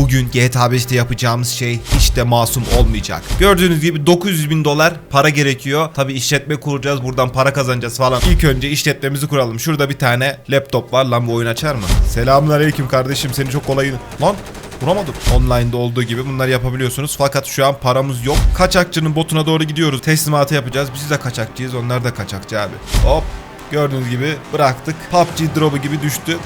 bugün GTA 5'te yapacağımız şey hiç de masum olmayacak. Gördüğünüz gibi 900 bin dolar para gerekiyor. Tabi işletme kuracağız buradan para kazanacağız falan. İlk önce işletmemizi kuralım. Şurada bir tane laptop var lan bu oyun açar mı? Selamun aleyküm kardeşim seni çok kolay... Lan Vuramadım. Online'da olduğu gibi bunları yapabiliyorsunuz. Fakat şu an paramız yok. Kaçakçının botuna doğru gidiyoruz. Teslimatı yapacağız. Biz de kaçakçıyız. Onlar da kaçakçı abi. Hop. Gördüğünüz gibi bıraktık. PUBG drop'u gibi düştü.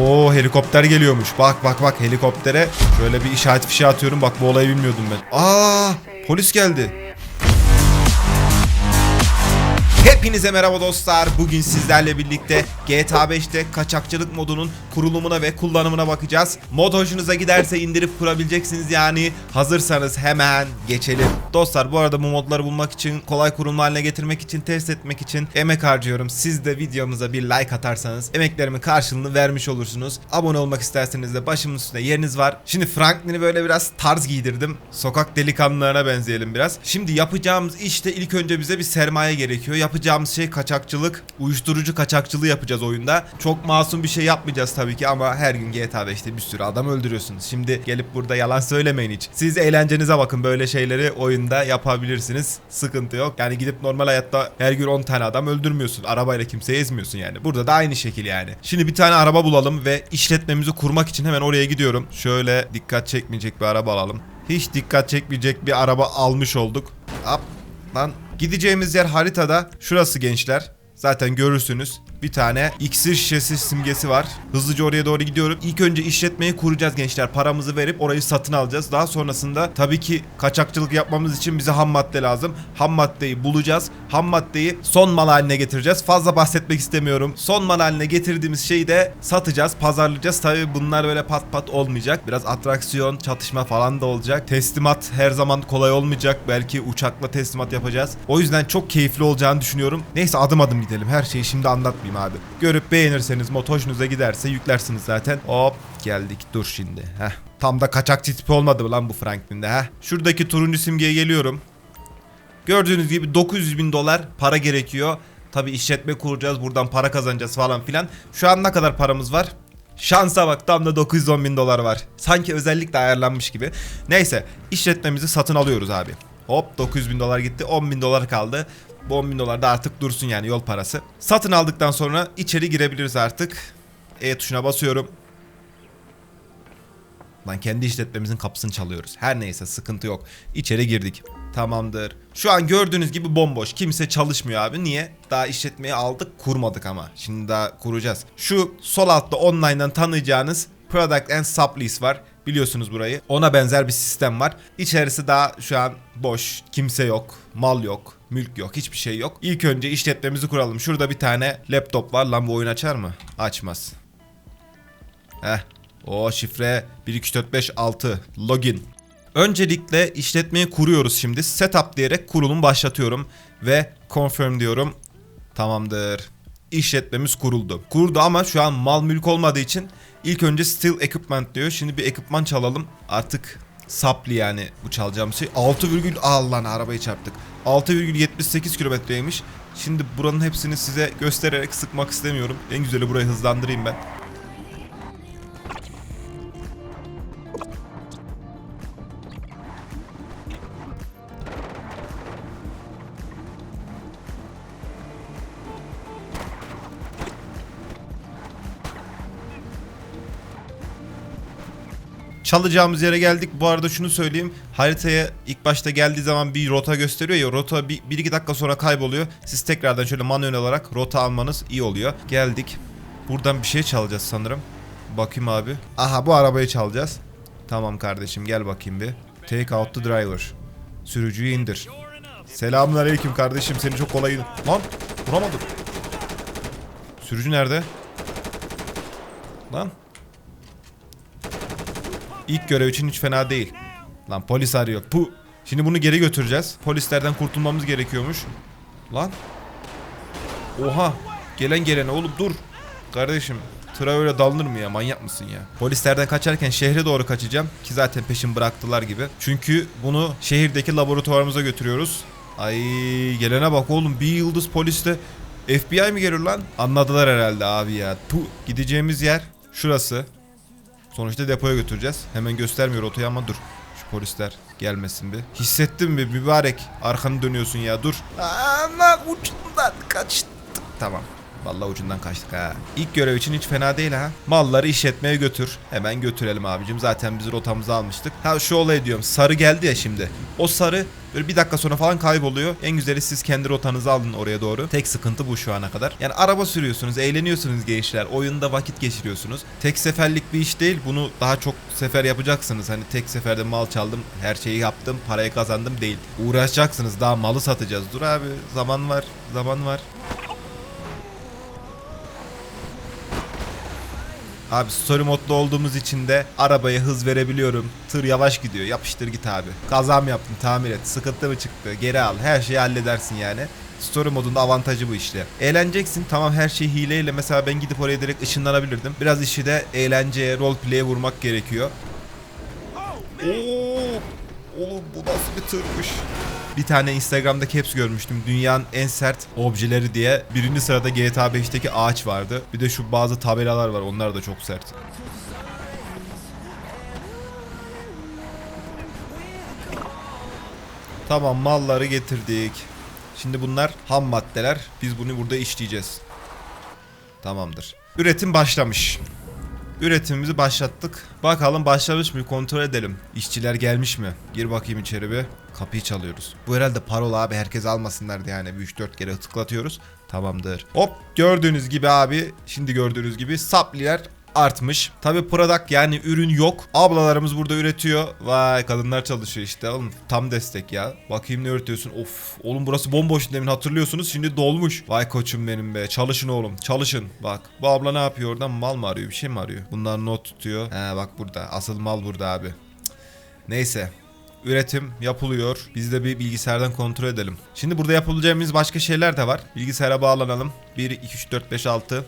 Oo helikopter geliyormuş. Bak bak bak helikoptere. Şöyle bir işaret fişi atıyorum. Bak bu olayı bilmiyordum ben. Aa polis geldi. Hepinize merhaba dostlar. Bugün sizlerle birlikte GTA 5'te kaçakçılık modunun kurulumuna ve kullanımına bakacağız. Mod hoşunuza giderse indirip kurabileceksiniz yani. Hazırsanız hemen geçelim. Dostlar bu arada bu modları bulmak için, kolay kurulma haline getirmek için, test etmek için emek harcıyorum. Siz de videomuza bir like atarsanız emeklerimin karşılığını vermiş olursunuz. Abone olmak isterseniz de başımın üstünde yeriniz var. Şimdi Franklin'i böyle biraz tarz giydirdim. Sokak delikanlılarına benzeyelim biraz. Şimdi yapacağımız işte ilk önce bize bir sermaye gerekiyor. Yapacağımız şey kaçakçılık, uyuşturucu kaçakçılığı yapacağız oyunda. Çok masum bir şey yapmayacağız tabii ki ama her gün GTA 5'te bir sürü adam öldürüyorsunuz. Şimdi gelip burada yalan söylemeyin hiç. Siz eğlencenize bakın böyle şeyleri oyunda yapabilirsiniz. Sıkıntı yok. Yani gidip normal hayatta her gün 10 tane adam öldürmüyorsun. Arabayla kimseyi ezmiyorsun yani. Burada da aynı şekil yani. Şimdi bir tane araba bulalım ve işletmemizi kurmak için hemen oraya gidiyorum. Şöyle dikkat çekmeyecek bir araba alalım. Hiç dikkat çekmeyecek bir araba almış olduk. Hop lan gideceğimiz yer haritada şurası gençler. Zaten görürsünüz. Bir tane iksir şişesi simgesi var. Hızlıca oraya doğru gidiyorum. İlk önce işletmeyi kuracağız gençler. Paramızı verip orayı satın alacağız. Daha sonrasında tabii ki kaçakçılık yapmamız için bize ham madde lazım. Ham maddeyi bulacağız. Ham maddeyi son mal haline getireceğiz. Fazla bahsetmek istemiyorum. Son mal haline getirdiğimiz şeyi de satacağız, pazarlayacağız. Tabii bunlar böyle pat pat olmayacak. Biraz atraksiyon, çatışma falan da olacak. Teslimat her zaman kolay olmayacak. Belki uçakla teslimat yapacağız. O yüzden çok keyifli olacağını düşünüyorum. Neyse adım adım gidelim. Her şeyi şimdi anlatmayayım abi. Görüp beğenirseniz mod hoşunuza giderse yüklersiniz zaten. Hop geldik. Dur şimdi. Heh. Tam da kaçakçı tipi olmadı mı lan bu Franklin'de ha? Şuradaki turuncu simgeye geliyorum. Gördüğünüz gibi 900 bin dolar para gerekiyor. Tabi işletme kuracağız buradan para kazanacağız falan filan. Şu an ne kadar paramız var? Şansa bak tam da 910 bin dolar var. Sanki özellikle ayarlanmış gibi. Neyse işletmemizi satın alıyoruz abi. Hop 900 bin dolar gitti 10 bin dolar kaldı. Bu 10 bin dolar da artık dursun yani yol parası. Satın aldıktan sonra içeri girebiliriz artık. E tuşuna basıyorum. Lan kendi işletmemizin kapısını çalıyoruz. Her neyse sıkıntı yok. İçeri girdik. Tamamdır. Şu an gördüğünüz gibi bomboş. Kimse çalışmıyor abi. Niye? Daha işletmeyi aldık kurmadık ama. Şimdi daha kuracağız. Şu sol altta online'dan tanıyacağınız Product and Sublease var. Biliyorsunuz burayı. Ona benzer bir sistem var. İçerisi daha şu an boş. Kimse yok. Mal yok. Mülk yok. Hiçbir şey yok. İlk önce işletmemizi kuralım. Şurada bir tane laptop var. Lan bu oyun açar mı? Açmaz. Heh. O şifre 12345 login. Öncelikle işletmeyi kuruyoruz şimdi. Setup diyerek kurulum başlatıyorum ve confirm diyorum. Tamamdır. İşletmemiz kuruldu. Kuruldu ama şu an mal mülk olmadığı için ilk önce still equipment diyor. Şimdi bir ekipman çalalım. Artık saplı yani bu çalacağım şey. 6, al lan arabayı çarptık. 6,78 kilometreymiş. Şimdi buranın hepsini size göstererek sıkmak istemiyorum. En güzeli burayı hızlandırayım ben. Çalacağımız yere geldik. Bu arada şunu söyleyeyim. Haritaya ilk başta geldiği zaman bir rota gösteriyor ya. Rota 1-2 dakika sonra kayboluyor. Siz tekrardan şöyle manuel olarak rota almanız iyi oluyor. Geldik. Buradan bir şey çalacağız sanırım. Bakayım abi. Aha bu arabayı çalacağız. Tamam kardeşim gel bakayım bir. Take out the driver. Sürücüyü indir. Selamünaleyküm kardeşim seni çok kolay... Lan vuramadım. Sürücü nerede? Lan İlk görev için hiç fena değil. Lan polis arıyor. Bu. Şimdi bunu geri götüreceğiz. Polislerden kurtulmamız gerekiyormuş. Lan. Oha. Gelen gelene oğlum dur. Kardeşim tıra öyle dalınır mı ya manyak mısın ya? Polislerden kaçarken şehre doğru kaçacağım ki zaten peşin bıraktılar gibi. Çünkü bunu şehirdeki laboratuvarımıza götürüyoruz. Ay gelene bak oğlum bir yıldız poliste FBI mi geliyor lan? Anladılar herhalde abi ya. Puh. Gideceğimiz yer şurası. Sonuçta depoya götüreceğiz. Hemen göstermiyor otoyu ama dur. Şu polisler gelmesin bir. Hissettin mi mübarek? Arkanı dönüyorsun ya dur. Aman ucundan kaçtık. Tamam. Vallahi ucundan kaçtık ha. İlk görev için hiç fena değil ha. Malları işletmeye götür. Hemen götürelim abicim. Zaten biz rotamızı almıştık. Ha şu olay diyorum. Sarı geldi ya şimdi. O sarı böyle bir dakika sonra falan kayboluyor. En güzeli siz kendi rotanızı alın oraya doğru. Tek sıkıntı bu şu ana kadar. Yani araba sürüyorsunuz, eğleniyorsunuz gençler. Oyunda vakit geçiriyorsunuz. Tek seferlik bir iş değil. Bunu daha çok sefer yapacaksınız. Hani tek seferde mal çaldım, her şeyi yaptım, parayı kazandım değil. Uğraşacaksınız. Daha malı satacağız. Dur abi, zaman var, zaman var. Abi story modda olduğumuz için de arabaya hız verebiliyorum. Tır yavaş gidiyor. Yapıştır git abi. Kazam yaptın tamir et. Sıkıntı mı çıktı? Geri al. Her şeyi halledersin yani. Story modunda avantajı bu işte. Eğleneceksin. Tamam her şey hileyle. Mesela ben gidip oraya direkt ışınlanabilirdim. Biraz işi de eğlenceye, roleplay'e vurmak gerekiyor. Oo, oğlum bu nasıl bir tırmış? Bir tane Instagram'da caps görmüştüm. Dünyanın en sert objeleri diye. Birinci sırada GTA 5'teki ağaç vardı. Bir de şu bazı tabelalar var. Onlar da çok sert. Tamam malları getirdik. Şimdi bunlar ham maddeler. Biz bunu burada işleyeceğiz. Tamamdır. Üretim başlamış. Üretimimizi başlattık. Bakalım başlamış mı kontrol edelim. İşçiler gelmiş mi? Gir bakayım içeri bir. Kapıyı çalıyoruz. Bu herhalde parola abi herkes almasınlar diye yani 3-4 kere tıklatıyoruz. Tamamdır. Hop gördüğünüz gibi abi şimdi gördüğünüz gibi sapliler artmış. Tabi product yani ürün yok. Ablalarımız burada üretiyor. Vay kadınlar çalışıyor işte oğlum. Tam destek ya. Bakayım ne üretiyorsun. Of oğlum burası bomboş demin hatırlıyorsunuz. Şimdi dolmuş. Vay koçum benim be. Çalışın oğlum. Çalışın. Bak bu abla ne yapıyor oradan? Mal mı arıyor? Bir şey mi arıyor? Bunlar not tutuyor. He bak burada. Asıl mal burada abi. Neyse. Üretim yapılıyor. Biz de bir bilgisayardan kontrol edelim. Şimdi burada yapabileceğimiz başka şeyler de var. Bilgisayara bağlanalım. 1, 2, 3, 4, 5, 6.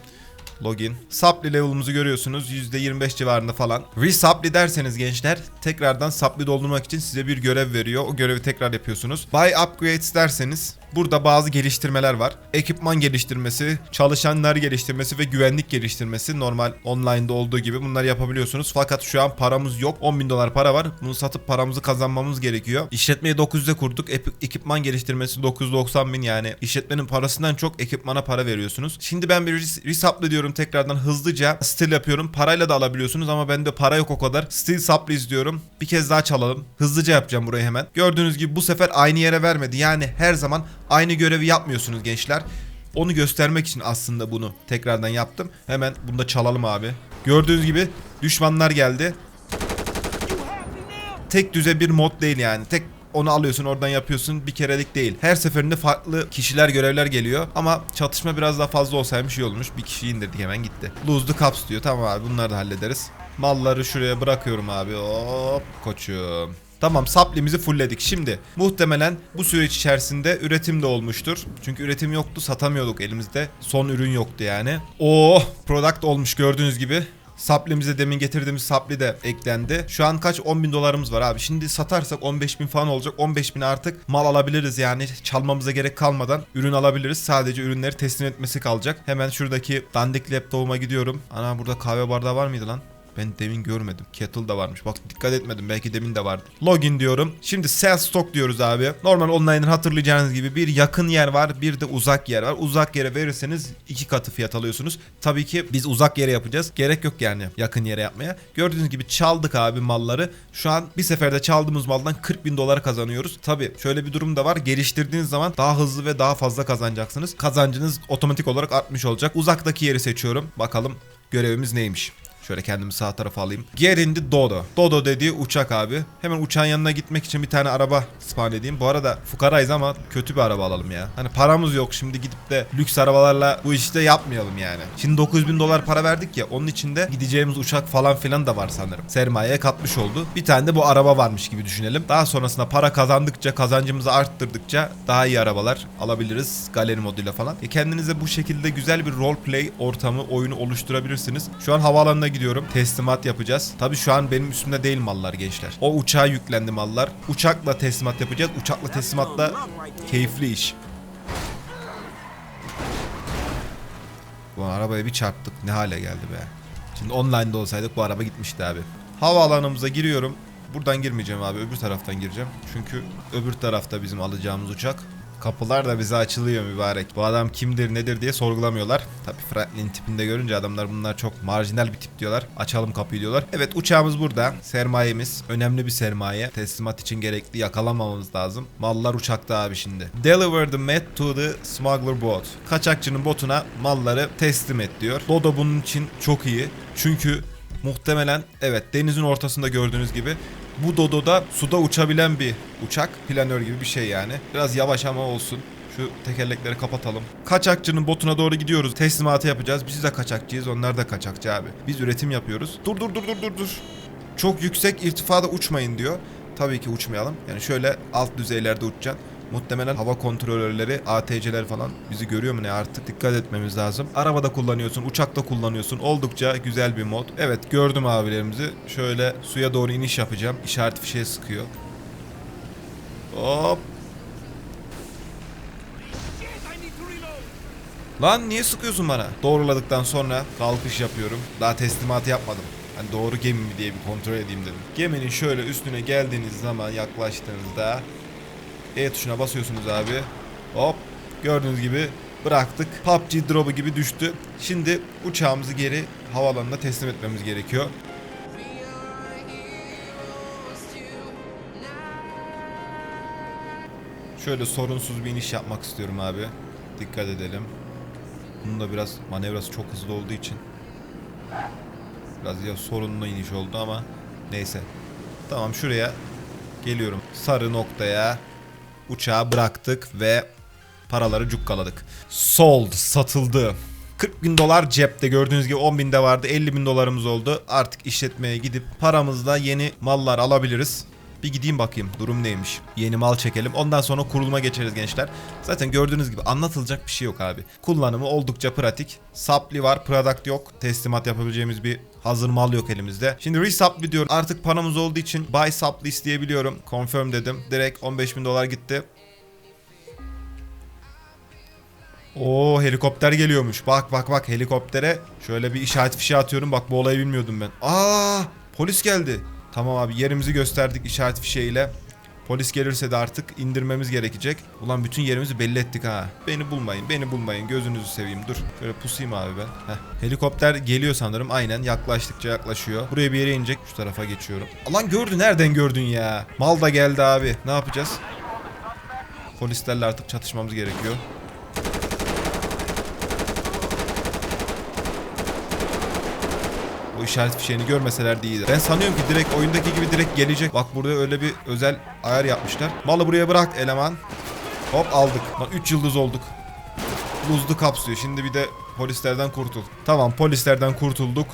Login. Supply level'ımızı görüyorsunuz. %25 civarında falan. Resupply derseniz gençler tekrardan supply doldurmak için size bir görev veriyor. O görevi tekrar yapıyorsunuz. Buy upgrades derseniz burada bazı geliştirmeler var. Ekipman geliştirmesi, çalışanlar geliştirmesi ve güvenlik geliştirmesi normal online'da olduğu gibi bunları yapabiliyorsunuz. Fakat şu an paramız yok. 10 bin dolar para var. Bunu satıp paramızı kazanmamız gerekiyor. İşletmeyi 900'e kurduk. Ekipman geliştirmesi 990 bin yani. işletmenin parasından çok ekipmana para veriyorsunuz. Şimdi ben bir res- resupply diyorum tekrardan hızlıca. Still yapıyorum. Parayla da alabiliyorsunuz ama bende para yok o kadar. Still supply izliyorum. Bir kez daha çalalım. Hızlıca yapacağım burayı hemen. Gördüğünüz gibi bu sefer aynı yere vermedi. Yani her zaman aynı görevi yapmıyorsunuz gençler. Onu göstermek için aslında bunu tekrardan yaptım. Hemen bunu da çalalım abi. Gördüğünüz gibi düşmanlar geldi. Tek düze bir mod değil yani. Tek onu alıyorsun oradan yapıyorsun bir kerelik değil. Her seferinde farklı kişiler görevler geliyor ama çatışma biraz daha fazla olsaymış iyi olmuş. Bir kişiyi indirdik hemen gitti. Lose the cups diyor tamam abi bunları da hallederiz. Malları şuraya bırakıyorum abi hop koçum. Tamam saplimizi fullledik. Şimdi muhtemelen bu süreç içerisinde üretim de olmuştur. Çünkü üretim yoktu satamıyorduk elimizde. Son ürün yoktu yani. Oo product olmuş gördüğünüz gibi. Saplimize demin getirdiğimiz sapli de eklendi. Şu an kaç 10 bin dolarımız var abi. Şimdi satarsak 15 bin falan olacak. 15 bin artık mal alabiliriz yani. Çalmamıza gerek kalmadan ürün alabiliriz. Sadece ürünleri teslim etmesi kalacak. Hemen şuradaki dandik laptopuma gidiyorum. Ana burada kahve bardağı var mıydı lan? Ben demin görmedim. Kettle da varmış. Bak dikkat etmedim. Belki demin de vardı. Login diyorum. Şimdi sell stock diyoruz abi. Normal online'ın hatırlayacağınız gibi bir yakın yer var. Bir de uzak yer var. Uzak yere verirseniz iki katı fiyat alıyorsunuz. Tabii ki biz uzak yere yapacağız. Gerek yok yani yakın yere yapmaya. Gördüğünüz gibi çaldık abi malları. Şu an bir seferde çaldığımız maldan 40 bin dolar kazanıyoruz. Tabii şöyle bir durum da var. Geliştirdiğiniz zaman daha hızlı ve daha fazla kazanacaksınız. Kazancınız otomatik olarak artmış olacak. Uzaktaki yeri seçiyorum. Bakalım görevimiz neymiş. Şöyle kendimi sağ tarafa alayım. Get in the Dodo. Dodo dediği uçak abi. Hemen uçağın yanına gitmek için bir tane araba spawn edeyim. Bu arada fukarayız ama kötü bir araba alalım ya. Hani paramız yok şimdi gidip de lüks arabalarla bu işi de yapmayalım yani. Şimdi 9000 dolar para verdik ya onun içinde gideceğimiz uçak falan filan da var sanırım. Sermayeye katmış oldu. Bir tane de bu araba varmış gibi düşünelim. Daha sonrasında para kazandıkça kazancımızı arttırdıkça daha iyi arabalar alabiliriz galeri moduyla falan. E kendinize bu şekilde güzel bir roleplay ortamı oyunu oluşturabilirsiniz. Şu an havaalanına gidiyorum. Teslimat yapacağız. Tabi şu an benim üstümde değil mallar gençler. O uçağa yüklendi mallar. Uçakla teslimat yapacağız. Uçakla teslimatla keyifli iş. Bu arabaya bir çarptık. Ne hale geldi be. Şimdi online'da olsaydık bu araba gitmişti abi. Havaalanımıza giriyorum. Buradan girmeyeceğim abi. Öbür taraftan gireceğim. Çünkü öbür tarafta bizim alacağımız uçak. Kapılar da bize açılıyor mübarek. Bu adam kimdir nedir diye sorgulamıyorlar. Tabii Franklin tipinde görünce adamlar bunlar çok marjinal bir tip diyorlar. Açalım kapıyı diyorlar. Evet uçağımız burada. Sermayemiz. Önemli bir sermaye. Teslimat için gerekli yakalamamamız lazım. Mallar uçakta abi şimdi. Deliver the met to the smuggler boat. Kaçakçının botuna malları teslim et diyor. Dodo bunun için çok iyi. Çünkü muhtemelen evet denizin ortasında gördüğünüz gibi bu Dodo'da suda uçabilen bir uçak. Planör gibi bir şey yani. Biraz yavaş ama olsun. Şu tekerlekleri kapatalım. Kaçakçının botuna doğru gidiyoruz. Teslimatı yapacağız. Biz de kaçakçıyız. Onlar da kaçakçı abi. Biz üretim yapıyoruz. Dur dur dur dur dur dur. Çok yüksek irtifada uçmayın diyor. Tabii ki uçmayalım. Yani şöyle alt düzeylerde uçacaksın. Muhtemelen hava kontrolörleri, ATC'ler falan bizi görüyor mu ne artık dikkat etmemiz lazım. Arabada kullanıyorsun, uçakta kullanıyorsun. Oldukça güzel bir mod. Evet gördüm abilerimizi. Şöyle suya doğru iniş yapacağım. İşaret fişeği sıkıyor. Hop. Lan niye sıkıyorsun bana? Doğruladıktan sonra kalkış yapıyorum. Daha teslimatı yapmadım. Hani doğru gemi mi diye bir kontrol edeyim dedim. Geminin şöyle üstüne geldiğiniz zaman yaklaştığınızda E tuşuna basıyorsunuz abi. Hop. Gördüğünüz gibi bıraktık. PUBG drop'u gibi düştü. Şimdi uçağımızı geri havalanına teslim etmemiz gerekiyor. Şöyle sorunsuz bir iniş yapmak istiyorum abi. Dikkat edelim. Bunun da biraz manevrası çok hızlı olduğu için biraz ya sorunlu iniş oldu ama neyse. Tamam şuraya geliyorum. Sarı noktaya uçağı bıraktık ve paraları cukkaladık. Sold, satıldı. 40 bin dolar cepte gördüğünüz gibi 10 binde vardı 50 bin dolarımız oldu. Artık işletmeye gidip paramızla yeni mallar alabiliriz. Bir gideyim bakayım durum neymiş. Yeni mal çekelim. Ondan sonra kuruluma geçeriz gençler. Zaten gördüğünüz gibi anlatılacak bir şey yok abi. Kullanımı oldukça pratik. Supply var, product yok. Teslimat yapabileceğimiz bir hazır mal yok elimizde. Şimdi resupply diyorum. Artık paramız olduğu için buy supply isteyebiliyorum. Confirm dedim. Direkt 15 bin dolar gitti. Oo helikopter geliyormuş. Bak bak bak helikoptere şöyle bir işaret fişeği atıyorum. Bak bu olayı bilmiyordum ben. Aa polis geldi. Tamam abi yerimizi gösterdik işaret fişeğiyle. Polis gelirse de artık indirmemiz gerekecek. Ulan bütün yerimizi belli ettik ha. Beni bulmayın, beni bulmayın. Gözünüzü seveyim. Dur. Şöyle pusayım abi ben. Heh. Helikopter geliyor sanırım. Aynen yaklaştıkça yaklaşıyor. Buraya bir yere inecek. Şu tarafa geçiyorum. Lan gördü. Nereden gördün ya? Mal da geldi abi. Ne yapacağız? Polislerle artık çatışmamız gerekiyor. O işaret fişeğini görmeseler de iyidir. Ben sanıyorum ki direkt oyundaki gibi direkt gelecek. Bak burada öyle bir özel ayar yapmışlar. Malı buraya bırak eleman. Hop aldık. Lan 3 yıldız olduk. Luzlu kapsıyor. Şimdi bir de polislerden kurtul. Tamam polislerden kurtulduk.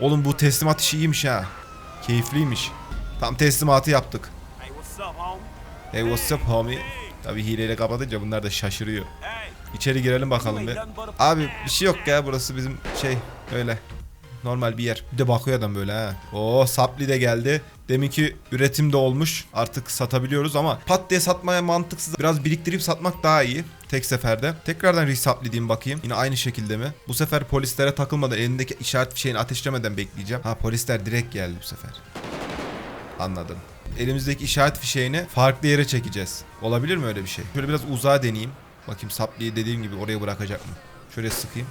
Oğlum bu teslimat işi iyiymiş ha. Keyifliymiş. Tam teslimatı yaptık. Hey, what's up, homie? Hey what's up homie? Tabi hileyle kapatınca bunlar da şaşırıyor. İçeri girelim bakalım bir. Abi bir şey yok ya burası bizim şey öyle normal bir yer. Bir de bakıyor adam böyle ha. Oo sapli de geldi. Deminki üretim de olmuş. Artık satabiliyoruz ama pat diye satmaya mantıksız. Biraz biriktirip satmak daha iyi. Tek seferde. Tekrardan resapli diyeyim bakayım. Yine aynı şekilde mi? Bu sefer polislere takılmadan elindeki işaret fişeğini ateşlemeden bekleyeceğim. Ha polisler direkt geldi bu sefer. Anladım. Elimizdeki işaret fişeğini farklı yere çekeceğiz. Olabilir mi öyle bir şey? Şöyle biraz uzağa deneyeyim. Bakayım sapliyi dediğim gibi oraya bırakacak mı? Şöyle sıkayım.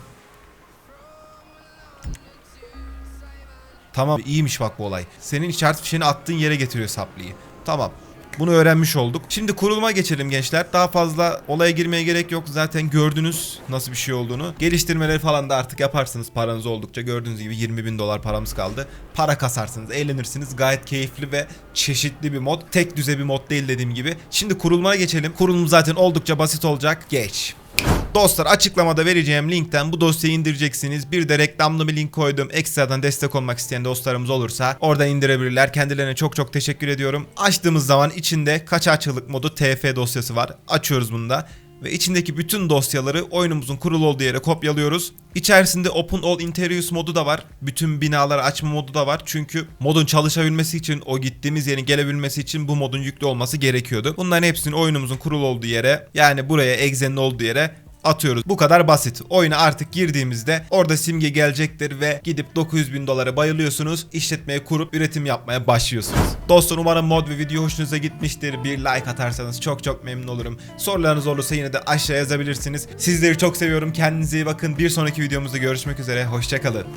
Tamam iyiymiş bak bu olay. Senin işaret fişeğini attığın yere getiriyor sapliyi. Tamam. Bunu öğrenmiş olduk. Şimdi kuruluma geçelim gençler. Daha fazla olaya girmeye gerek yok. Zaten gördünüz nasıl bir şey olduğunu. Geliştirmeleri falan da artık yaparsınız paranız oldukça. Gördüğünüz gibi 20 bin dolar paramız kaldı. Para kasarsınız, eğlenirsiniz. Gayet keyifli ve çeşitli bir mod. Tek düze bir mod değil dediğim gibi. Şimdi kurulmaya geçelim. Kurulum zaten oldukça basit olacak. Geç. Dostlar açıklamada vereceğim linkten bu dosyayı indireceksiniz. Bir de reklamlı bir link koydum. Ekstradan destek olmak isteyen dostlarımız olursa oradan indirebilirler. Kendilerine çok çok teşekkür ediyorum. Açtığımız zaman içinde kaçakçılık modu TF dosyası var. Açıyoruz bunu da ve içindeki bütün dosyaları oyunumuzun kurulu olduğu yere kopyalıyoruz. İçerisinde Open All Interiors modu da var. Bütün binaları açma modu da var. Çünkü modun çalışabilmesi için, o gittiğimiz yerin gelebilmesi için bu modun yüklü olması gerekiyordu. Bunların hepsini oyunumuzun kurulu olduğu yere, yani buraya, Exe'nin olduğu yere atıyoruz. Bu kadar basit. Oyuna artık girdiğimizde orada simge gelecektir ve gidip 900 bin dolara bayılıyorsunuz. İşletmeye kurup üretim yapmaya başlıyorsunuz. Dostlar umarım mod ve video hoşunuza gitmiştir. Bir like atarsanız çok çok memnun olurum. Sorularınız olursa yine de aşağıya yazabilirsiniz. Sizleri çok seviyorum. Kendinize iyi bakın. Bir sonraki videomuzda görüşmek üzere. Hoşçakalın.